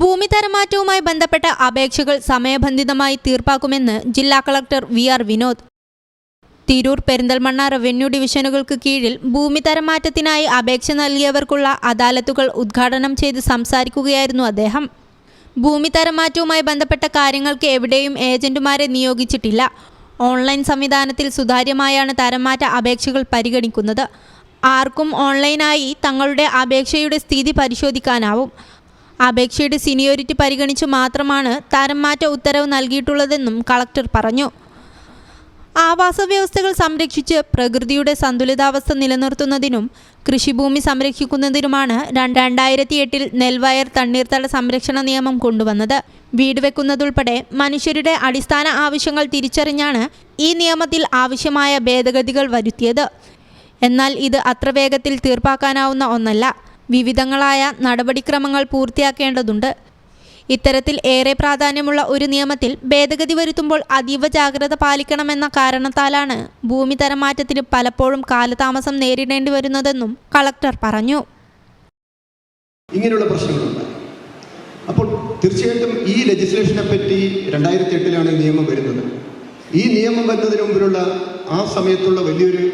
ഭൂമി തരമാറ്റവുമായി ബന്ധപ്പെട്ട അപേക്ഷകൾ സമയബന്ധിതമായി തീർപ്പാക്കുമെന്ന് ജില്ലാ collector V R Vinod. Tirur Perinthalmanna revenue ഡിവിഷനുകൾക്ക് കീഴിൽ ഭൂമി തരമാറ്റത്തിനായി അപേക്ഷ നൽകിയവർക്കുള്ള അദാലത്തുകൾ ഉദ്ഘാടനം ചെയ്ത് സംസാരിക്കുകയായിരുന്നു അദ്ദേഹം. ഭൂമി തരമാറ്റവുമായി ബന്ധപ്പെട്ട കാര്യങ്ങൾക്ക് എവിടെയും ഏജന്റുമാരെ നിയോഗിച്ചിട്ടില്ല. ഓൺലൈൻ സംവിധാനത്തിൽ സുതാര്യമായാണ് തരംമാറ്റ അപേക്ഷകൾ പരിഗണിക്കുന്നത്. ആർക്കും ഓൺലൈനായി തങ്ങളുടെ അപേക്ഷയുടെ സ്ഥിതി പരിശോധിക്കാനാവും. അപേക്ഷയുടെ സീനിയോരിറ്റി പരിഗണിച്ച് മാത്രമാണ് തരംമാറ്റ ഉത്തരവ് നൽകിയിട്ടുള്ളതെന്നും കളക്ടർ പറഞ്ഞു. ആവാസ വ്യവസ്ഥകൾ സംരക്ഷിച്ച് പ്രകൃതിയുടെ സന്തുലിതാവസ്ഥ നിലനിർത്തുന്നതിനും കൃഷിഭൂമി സംരക്ഷിക്കുന്നതിനുമാണ് രണ്ട് രണ്ടായിരത്തി എട്ടിൽ നെൽവയർ തണ്ണീർത്തട സംരക്ഷണ നിയമം കൊണ്ടുവന്നത്. വീട് വെക്കുന്നതുൾപ്പെടെ മനുഷ്യരുടെ അടിസ്ഥാന ആവശ്യങ്ങൾ തിരിച്ചറിഞ്ഞാണ് ഈ നിയമത്തിൽ ആവശ്യമായ ഭേദഗതികൾ വരുത്തിയത്. എന്നാൽ ഇത് അത്ര വേഗത്തിൽ തീർപ്പാക്കാനാവുന്ന ഒന്നല്ല. വിവിധങ്ങളായ നടപടിക്രമങ്ങൾ പൂർത്തിയാക്കേണ്ടതുണ്ട്. ഇത്തരത്തിൽ ഏറെ പ്രാധാന്യമുള്ള ഒരു നിയമത്തിൽ ഭേദഗതി വരുത്തുമ്പോൾ അതീവ ജാഗ്രത പാലിക്കണമെന്ന കാരണത്താലാണ് ഭൂമി തരമാറ്റത്തിന് പലപ്പോഴും കാലതാമസം നേരിടേണ്ടി വരുന്നതെന്നും കളക്ടർ പറഞ്ഞു. ഇങ്ങനെയുള്ള പ്രശ്നങ്ങളുണ്ട്. അപ്പോൾ തീർച്ചയായിട്ടും ഈ ലെജിസ്ലേഷനെ പറ്റി രണ്ടായിരത്തി എട്ടിലാണ് നിയമം വരുന്നത്. ഈ നിയമം വരുന്നതിന് മുമ്പിലുള്ള ആ സമയത്തുള്ള വലിയൊരു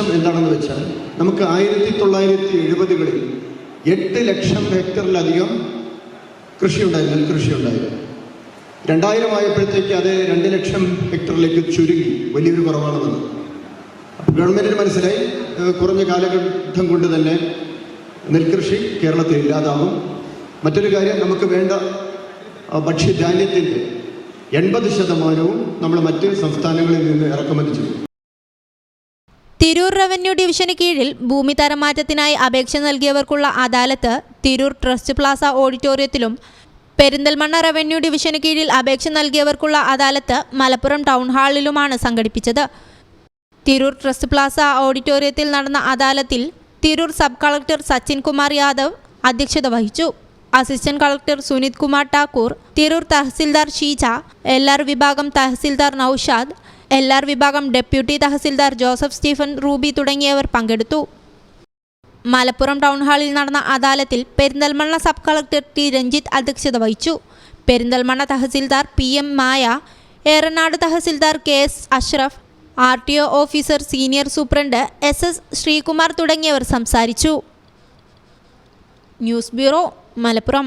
പ്രശ്നം എന്താണെന്ന് വെച്ചാൽ നമുക്ക് ആയിരത്തി തൊള്ളായിരത്തി എഴുപതുകളിൽ എട്ട് ലക്ഷം ഹെക്ടറിലധികം കൃഷി ഉണ്ടായിരുന്നു നെൽകൃഷി ഉണ്ടായിരുന്നു രണ്ടായിരം ആയപ്പോഴത്തേക്ക് അത് രണ്ട് ലക്ഷം ഹെക്ടറിലേക്ക് ചുരുങ്ങി വലിയൊരു കുറവാണെന്ന് അപ്പോൾ ഗവൺമെന്റിന് മനസ്സിലായി കുറഞ്ഞ കാലഘട്ടം കൊണ്ട് തന്നെ നെൽകൃഷി കേരളത്തിൽ ഇല്ലാതാവും. മറ്റൊരു കാര്യം നമുക്ക് വേണ്ട ഭക്ഷ്യധാന്യത്തിന്റെ എൺപത് ശതമാനവും നമ്മൾ മറ്റ് സംസ്ഥാനങ്ങളിൽ നിന്ന് ഇറക്കുമതി ചെയ്യും. തിരൂർ റവന്യൂ ഡിവിഷന് കീഴിൽ ഭൂമി തരമാറ്റത്തിനായി അപേക്ഷ നൽകിയവർക്കുള്ള അദാലത്ത് തിരൂർ ട്രസ്റ്റ് പ്ലാസ ഓഡിറ്റോറിയത്തിലും പെരിന്തൽമണ്ണ റവന്യൂ ഡിവിഷന് കീഴിൽ അപേക്ഷ നൽകിയവർക്കുള്ള അദാലത്ത് മലപ്പുറം ടൗൺ ഹാളിലുമാണ് സംഘടിപ്പിച്ചത്. തിരൂർ ട്രസ്റ്റ് പ്ലാസ ഓഡിറ്റോറിയത്തിൽ നടന്ന അദാലത്തിൽ തിരൂർ സബ് കളക്ടർ സച്ചിൻ കുമാർ യാദവ് അധ്യക്ഷത വഹിച്ചു. Assistant collector Sunith Kumar Thakur Tirur tahsildar Sheeja L വിഭാഗം തഹസിൽദാർ നൌഷാദ് എൽ ആർ വിഭാഗം deputy tahsildar Joseph Stephen Ruby തുടങ്ങിയവർ പങ്കെടുത്തു. മലപ്പുറം ടൗൺ ഹാളിൽ നടന്ന അദാലത്തിൽ Perinthalmanna sub collector T. Ranjith അധ്യക്ഷത വഹിച്ചു. Perinthalmanna tahsildar P. M. Maya Eranad tahsildar K. S. Ashraf R. T. O. Officer senior superintendent S. S. Sreekumar തുടങ്ങിയവർ സംസാരിച്ചു. News bureau Malappuram.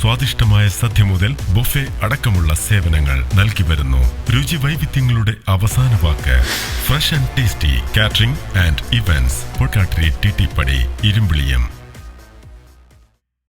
സ്വാദിഷ്ടമായ സദ്യ മുതൽ ബുഫെ അടക്കമുള്ള സേവനങ്ങൾ നൽകി വരുന്നു. രുചി വൈവിധ്യങ്ങളുടെ അവസാന വാക്ക്. Fresh and tasty catering and events. Pottattiri T T പടി ഇരുമ്പിളിയം.